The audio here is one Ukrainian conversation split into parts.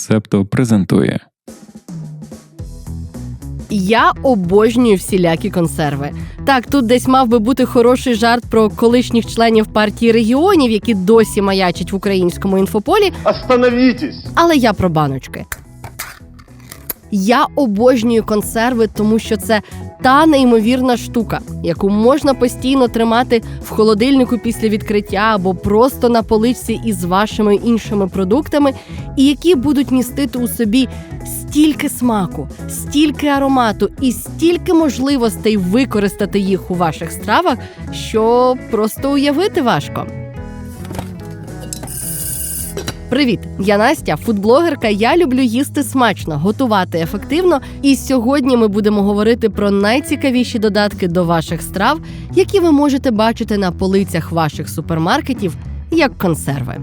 Септо презентує. Я обожнюю всілякі консерви. Так, тут десь мав би бути хороший жарт про колишніх членів партії регіонів, які досі маячать в українському інфополі, Остановітесь! але я про баночки. Я обожнюю консерви, тому що це та неймовірна штука, яку можна постійно тримати в холодильнику після відкриття або просто на поличці із вашими іншими продуктами, і які будуть містити у собі стільки смаку, стільки аромату і стільки можливостей використати їх у ваших стравах, що просто уявити важко. Привіт, я Настя, фудблогерка. Я люблю їсти смачно, готувати ефективно. І сьогодні ми будемо говорити про найцікавіші додатки до ваших страв, які ви можете бачити на полицях ваших супермаркетів як консерви.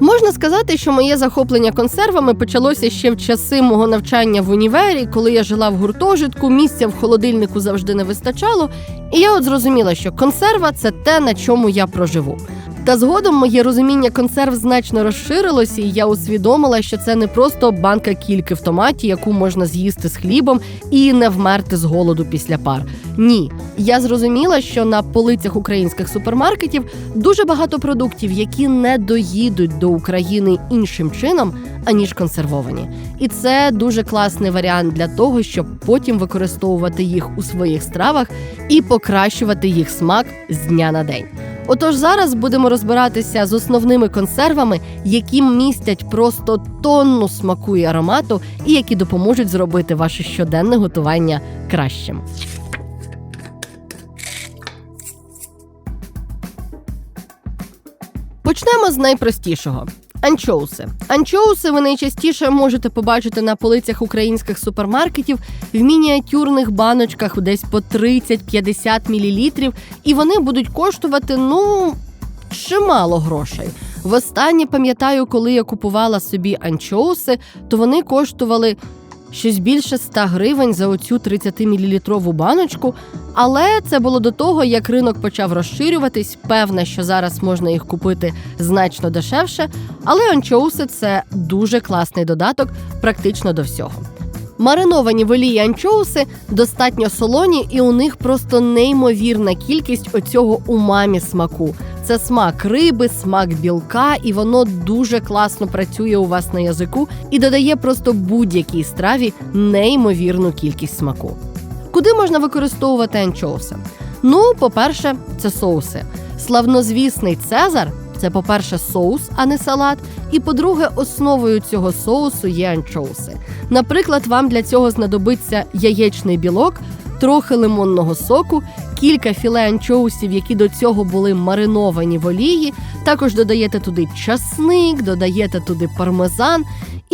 Можна сказати, що моє захоплення консервами почалося ще в часи мого навчання в універі, коли я жила в гуртожитку, місця в холодильнику завжди не вистачало, і я от зрозуміла, що консерва це те, на чому я проживу. Та згодом моє розуміння консерв значно розширилося, і я усвідомила, що це не просто банка кільки в томаті, яку можна з'їсти з хлібом і не вмерти з голоду після пар. Ні, я зрозуміла, що на полицях українських супермаркетів дуже багато продуктів, які не доїдуть до України іншим чином, аніж консервовані. І це дуже класний варіант для того, щоб потім використовувати їх у своїх стравах і покращувати їх смак з дня на день. Отож, зараз будемо розбиратися з основними консервами, які містять просто тонну смаку і аромату, і які допоможуть зробити ваше щоденне готування кращим. Почнемо з найпростішого. Анчоуси. Анчоуси ви найчастіше можете побачити на полицях українських супермаркетів в мініатюрних баночках десь по 30-50 мл, і вони будуть коштувати ну чимало грошей. Востаннє пам'ятаю, коли я купувала собі анчоуси, то вони коштували щось більше 100 гривень за оцю 30-мілілітрову баночку. Але це було до того, як ринок почав розширюватись. Певне, що зараз можна їх купити значно дешевше. Але анчоуси це дуже класний додаток практично до всього. Мариновані в анчоуси достатньо солоні, і у них просто неймовірна кількість оцього умамі смаку. Це смак риби, смак білка, і воно дуже класно працює у вас на язику і додає просто будь-якій страві неймовірну кількість смаку. Куди можна використовувати анчоуси? Ну, по-перше, це соуси. Славнозвісний Цезар це, по-перше, соус, а не салат. І по-друге, основою цього соусу є анчоуси. Наприклад, вам для цього знадобиться яєчний білок, трохи лимонного соку, кілька філе анчоусів, які до цього були мариновані в олії. Також додаєте туди часник, додаєте туди пармезан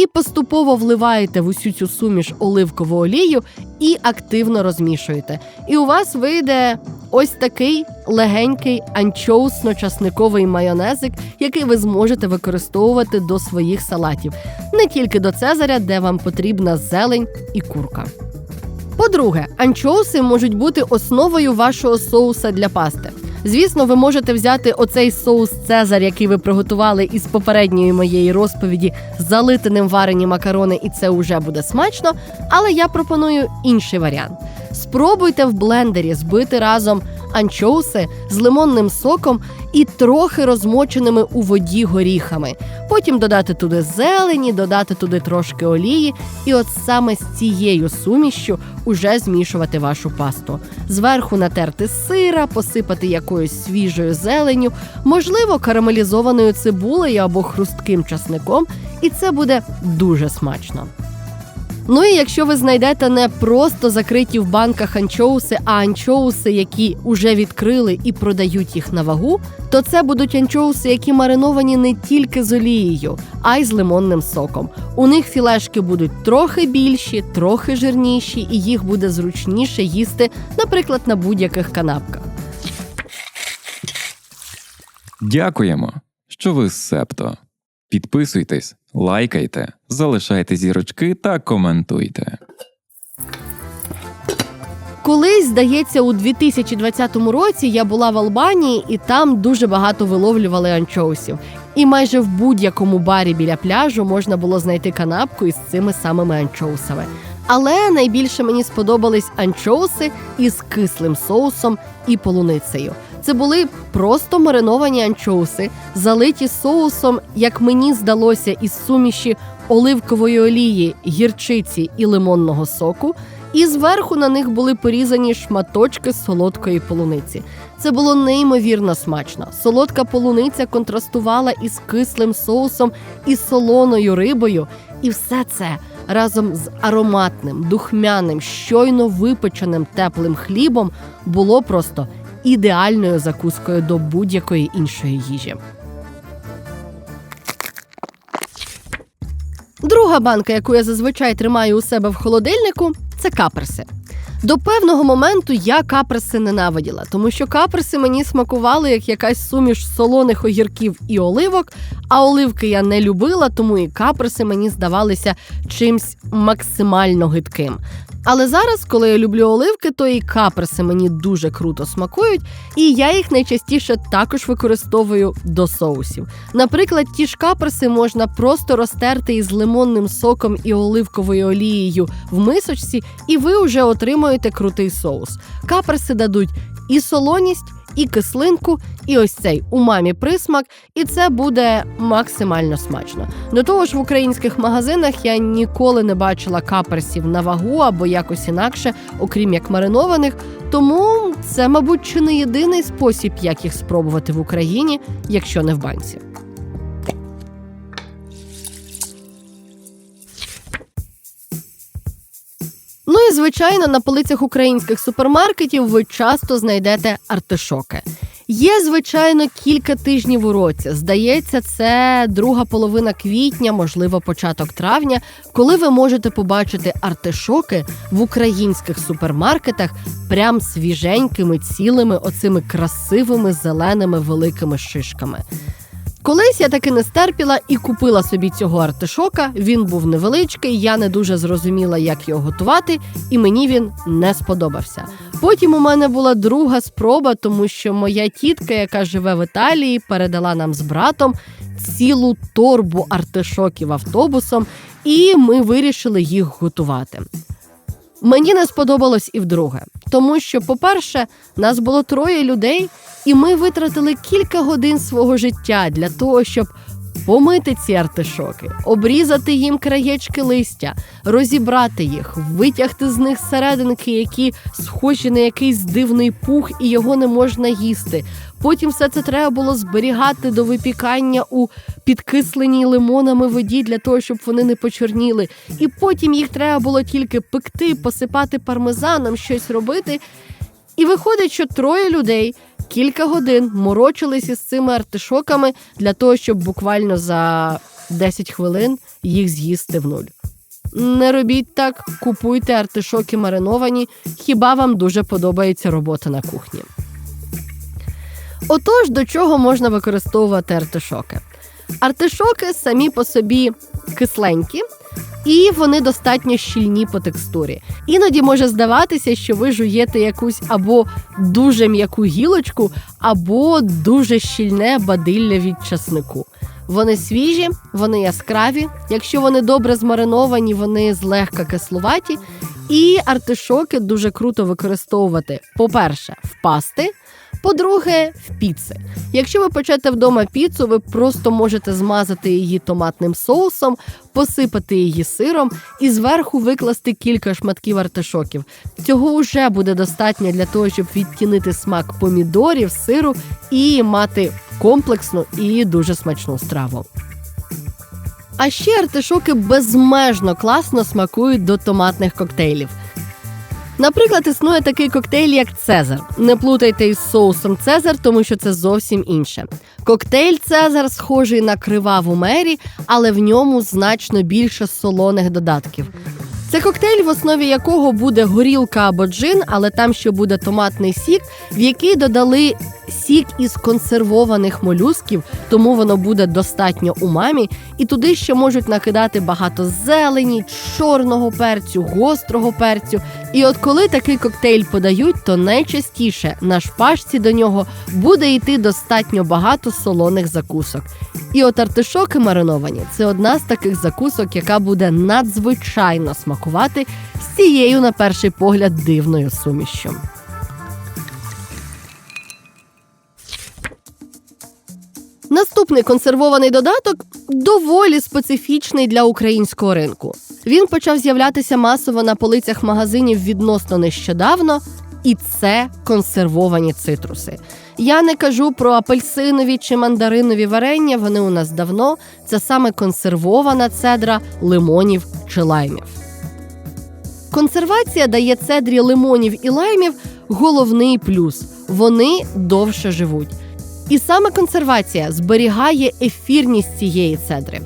і поступово вливаєте в усю цю суміш оливкову олію і активно розмішуєте. І у вас вийде ось такий легенький анчоусно-часниковий майонезик, який ви зможете використовувати до своїх салатів, не тільки до Цезаря, де вам потрібна зелень і курка. По-друге, анчоуси можуть бути основою вашого соуса для пасти. Звісно, ви можете взяти оцей соус Цезар, який ви приготували із попередньої моєї розповіді, залити ним варені макарони, і це вже буде смачно. Але я пропоную інший варіант. Спробуйте в блендері збити разом анчоуси з лимонним соком і трохи розмоченими у воді горіхами. Потім додати туди зелені, додати туди трошки олії, і от саме з цією сумішшю уже змішувати вашу пасту. Зверху натерти сира, посипати якоюсь свіжою зеленню, можливо, карамелізованою цибулею або хрустким часником, і це буде дуже смачно. Ну і якщо ви знайдете не просто закриті в банках анчоуси, а анчоуси, які уже відкрили і продають їх на вагу, то це будуть анчоуси, які мариновані не тільки з олією, а й з лимонним соком. У них філешки будуть трохи більші, трохи жирніші, і їх буде зручніше їсти, наприклад, на будь-яких канапках. Дякуємо, що ви Септо. Підписуйтесь, лайкайте, залишайте зірочки та коментуйте. Колись, здається, у 2020 році я була в Албанії, і там дуже багато виловлювали анчоусів. І майже в будь-якому барі біля пляжу можна було знайти канапку із цими самими анчоусами. Але найбільше мені сподобались анчоуси із кислим соусом і полуницею. Це були просто мариновані анчоуси, залиті соусом, як мені здалося, із суміші оливкової олії, гірчиці і лимонного соку. І зверху на них були порізані шматочки солодкої полуниці. Це було неймовірно смачно. Солодка полуниця контрастувала із кислим соусом і солоною рибою, і все це разом з ароматним, духмяним, щойно випеченим теплим хлібом було просто ідеальною закускою до будь-якої іншої їжі. Друга банка, яку я зазвичай тримаю у себе в холодильнику, це каперси. До певного моменту я каперси ненавиділа, тому що каперси мені смакували як якась суміш солоних огірків і оливок, а оливки я не любила, тому і каперси мені здавалися чимсь максимально гидким. Але зараз, коли я люблю оливки, то і каперси мені дуже круто смакують, і я їх найчастіше також використовую до соусів. Наприклад, ті ж каперси можна просто розтерти із лимонним соком і оливковою олією в мисочці, і ви вже отримуєте крутий соус. Каперси дадуть і солоність, і кислинку, і ось цей умамі присмак, і це буде максимально смачно. До того ж, в українських магазинах я ніколи не бачила каперсів на вагу або якось інакше, окрім як маринованих. Тому це, мабуть, чи не єдиний спосіб, як їх спробувати в Україні, якщо не в банці. І звичайно, на полицях українських супермаркетів ви часто знайдете артишоки. Є, звичайно, кілька тижнів у році. Здається, це друга половина квітня, можливо, початок травня, коли ви можете побачити артишоки в українських супермаркетах прям свіженькими, цілими, оцими красивими зеленими великими шишками. Колись я таки не стерпіла і купила собі цього артишока. Він був невеличкий, я не дуже зрозуміла, як його готувати, і мені він не сподобався. Потім у мене була друга спроба, тому що моя тітка, яка живе в Італії, передала нам з братом цілу торбу артишоків автобусом, і ми вирішили їх готувати. Мені не сподобалось і вдруге, тому що, по-перше, нас було троє людей, і ми витратили кілька годин свого життя для того, щоб помити ці артишоки, обрізати їм краєчки листя, розібрати їх, витягти з них серединки, які схожі на якийсь дивний пух, і його не можна їсти. Потім все це треба було зберігати до випікання у підкисленій лимонами воді для того, щоб вони не почорніли. І потім їх треба було тільки пекти, посипати пармезаном, щось робити. І виходить, що троє людей кілька годин морочились із цими артишоками для того, щоб буквально за 10 хвилин їх з'їсти в нуль. Не робіть так, купуйте артишоки мариновані, хіба вам дуже подобається робота на кухні. Отож, до чого можна використовувати артишоки? Артишоки самі по собі кисленькі, і вони достатньо щільні по текстурі. Іноді може здаватися, що ви жуєте якусь або дуже м'яку гілочку, або дуже щільне бадилля від часнику. Вони свіжі, вони яскраві. Якщо вони добре змариновані, вони злегка кислуваті. І артишоки дуже круто використовувати, по-перше, в пасти. По-друге, в піци. Якщо ви печете вдома піцу, ви просто можете змазати її томатним соусом, посипати її сиром і зверху викласти кілька шматків артишоків. Цього вже буде достатньо для того, щоб відтінити смак помідорів, сиру і мати комплексну і дуже смачну страву. А ще артишоки безмежно класно смакують до томатних коктейлів. Наприклад, існує такий коктейль, як Цезар. Не плутайте із соусом Цезар, тому що це зовсім інше. Коктейль Цезар схожий на криваву мері, але в ньому значно більше солоних додатків. Це коктейль, в основі якого буде горілка або джин, але там ще буде томатний сік, в який додали сік із консервованих молюсків, тому воно буде достатньо умамі, і туди ще можуть накидати багато зелені, чорного перцю, гострого перцю. І от коли такий коктейль подають, то найчастіше на шпажці до нього буде йти достатньо багато солоних закусок. І от артишоки мариновані це одна з таких закусок, яка буде надзвичайно смакувати з цією, на перший погляд, дивною сумішчю. Наступний консервований додаток доволі специфічний для українського ринку. Він почав з'являтися масово на полицях магазинів відносно нещодавно, і це консервовані цитруси. Я не кажу про апельсинові чи мандаринові варення. Вони у нас давно. Це саме консервована цедра лимонів чи лаймів. Консервація дає цедрі лимонів і лаймів головний плюс вони довше живуть. І саме консервація зберігає ефірність цієї цедри.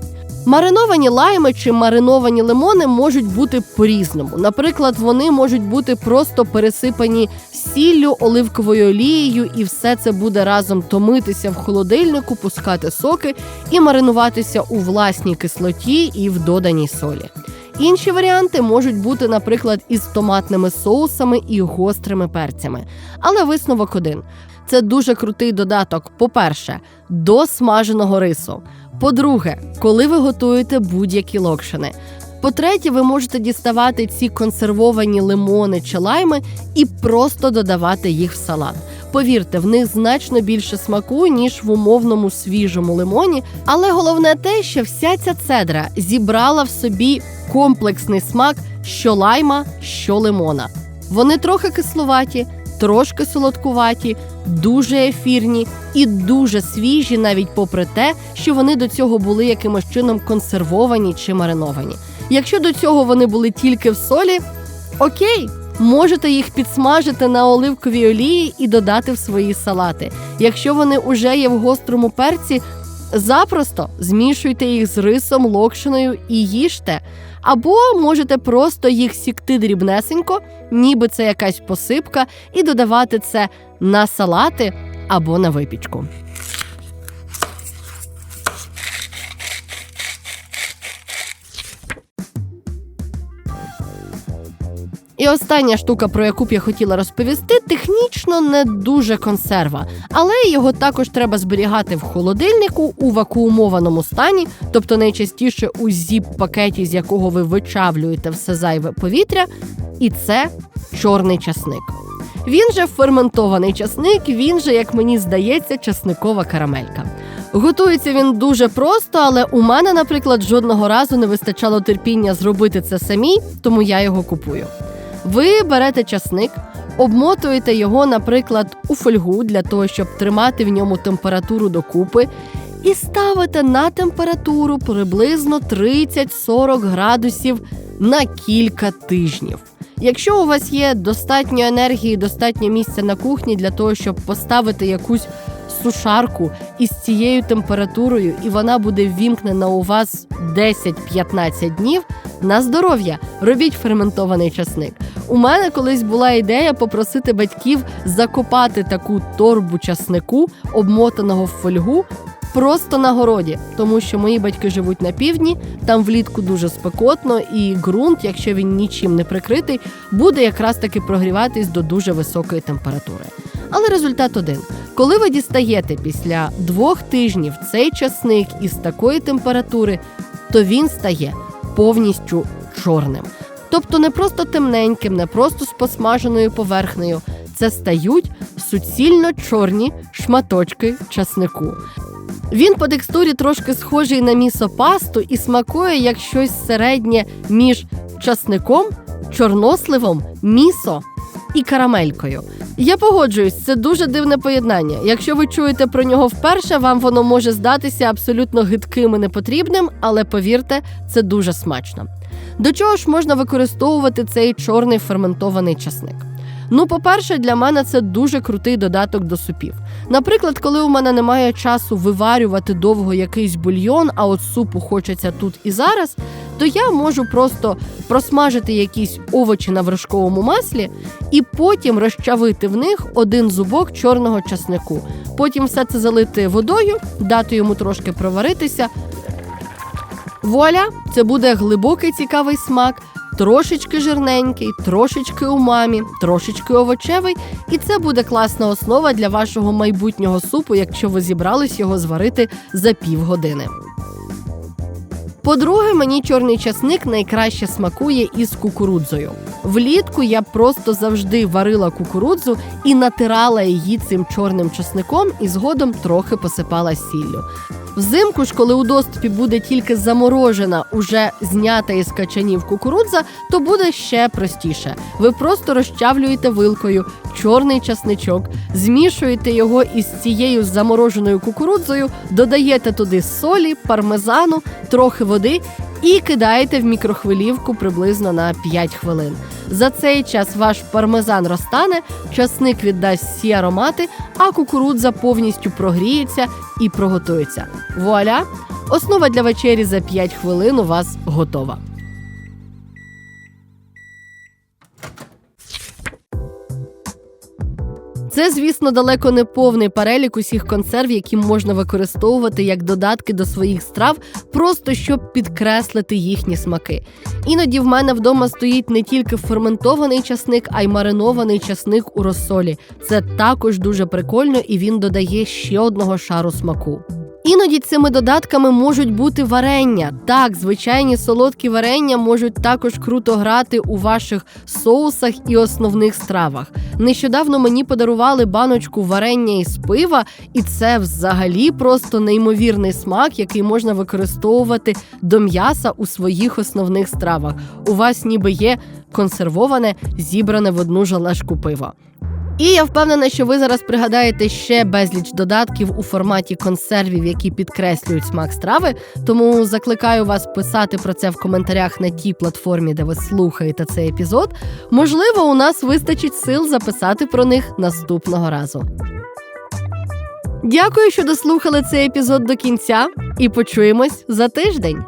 Мариновані лайми чи мариновані лимони можуть бути по-різному. Наприклад, вони можуть бути просто пересипані сіллю, оливковою олією, і все це буде разом томитися в холодильнику, пускати соки і маринуватися у власній кислоті і в доданій солі. Інші варіанти можуть бути, наприклад, із томатними соусами і гострими перцями. Але висновок один: це дуже крутий додаток. По-перше, до смаженого рису. По-друге, коли ви готуєте будь-які локшини. По-третє, ви можете діставати ці консервовані лимони чи лайми і просто додавати їх в салат. Повірте, в них значно більше смаку, ніж в умовному свіжому лимоні. Але головне те, що вся ця цедра зібрала в собі комплексний смак що лайма, що лимона. Вони трохи кисловаті, трошки солодкуваті, дуже ефірні і дуже свіжі, навіть попри те, що вони до цього були якимось чином консервовані чи мариновані. Якщо до цього вони були тільки в солі, окей. Можете їх підсмажити на оливковій олії і додати в свої салати. Якщо вони уже є в гострому перці, запросто змішуйте їх з рисом, локшиною і їжте. Або можете просто їх сікти дрібнесенько, ніби це якась посипка, і додавати це на салати або на випічку. І остання штука, про яку б я хотіла розповісти, технічно не дуже консерва, але його також треба зберігати в холодильнику у вакуумованому стані, тобто найчастіше у зіп-пакеті, з якого ви вичавлюєте все зайве повітря, і це чорний часник. Він же ферментований часник, він же, як мені здається, часникова карамелька. Готується він дуже просто, але у мене, наприклад, жодного разу не вистачало терпіння зробити це самій, тому я його купую. Ви берете часник, обмотуєте його, наприклад, у фольгу для того, щоб тримати в ньому температуру докупи, і ставите на температуру приблизно 30-40 градусів на кілька тижнів. Якщо у вас є достатньо енергії, достатньо місця на кухні для того, щоб поставити якусь сушарку із цією температурою, і вона буде ввімкнена у вас 10-15 днів. На здоров'я робіть ферментований часник. У мене колись була ідея попросити батьків закопати таку торбу часнику, обмотаного в фольгу. Просто на городі, тому що мої батьки живуть на півдні, там влітку дуже спекотно, і ґрунт, якщо він нічим не прикритий, буде якраз таки прогріватись до дуже високої температури. Але результат один: коли ви дістаєте після двох тижнів цей часник із такої температури, то він стає повністю чорним. Тобто не просто темненьким, не просто з посмаженою поверхнею. Це стають суцільно чорні шматочки часнику. Він по текстурі трошки схожий на місопасту і смакує як щось середнє між часником, чорносливом, місо і карамелькою. Я погоджуюсь, це дуже дивне поєднання. Якщо ви чуєте про нього вперше, вам воно може здатися абсолютно гидким і непотрібним, але повірте, це дуже смачно. До чого ж можна використовувати цей чорний ферментований часник? Ну, по-перше, для мене це дуже крутий додаток до супів. Наприклад, коли у мене немає часу виварювати довго якийсь бульйон, а от супу хочеться тут і зараз, то я можу просто просмажити якісь овочі на вершковому маслі і потім розчавити в них один зубок чорного часнику. Потім все це залити водою, дати йому трошки проваритися. Вуаля, це буде глибокий цікавий смак, трошечки жирненький, трошечки умамі, трошечки овочевий, і це буде класна основа для вашого майбутнього супу, якщо ви зібрались його зварити за півгодини. По-друге, мені чорний часник найкраще смакує із кукурудзою. Влітку я просто завжди варила кукурудзу і натирала її цим чорним часником і згодом трохи посипала сіллю. Взимку ж, коли у доступі буде тільки заморожена, уже знята із качанів кукурудза, то буде ще простіше. Ви просто розчавлюєте вилкою чорний часничок, змішуєте його із цією замороженою кукурудзою, додаєте туди солі, пармезану, трохи води і кидаєте в мікрохвилівку приблизно на 5 хвилин. За цей час ваш пармезан розтане, часник віддасть всі аромати, а кукурудза повністю прогріється і проготується. Вуаля! Основа для вечері за 5 хвилин у вас готова. Це, звісно, далеко не повний перелік усіх консерв, які можна використовувати як додатки до своїх страв, просто щоб підкреслити їхні смаки. Іноді в мене вдома стоїть не тільки ферментований часник, а й маринований часник у розсолі. Це також дуже прикольно і він додає ще одного шару смаку. Іноді цими додатками можуть бути варення. Так, звичайні солодкі варення можуть також круто грати у ваших соусах і основних стравах. Нещодавно мені подарували баночку варення із пива, і це взагалі просто неймовірний смак, який можна використовувати до м'яса у своїх основних стравах. У вас ніби є консервоване, зібране в одну жалешку пива. І я впевнена, що ви зараз пригадаєте ще безліч додатків у форматі консервів, які підкреслюють смак страви. Тому закликаю вас писати про це в коментарях на тій платформі, де ви слухаєте цей епізод. Можливо, у нас вистачить сил записати про них наступного разу. Дякую, що дослухали цей епізод до кінця, і почуємось за тиждень.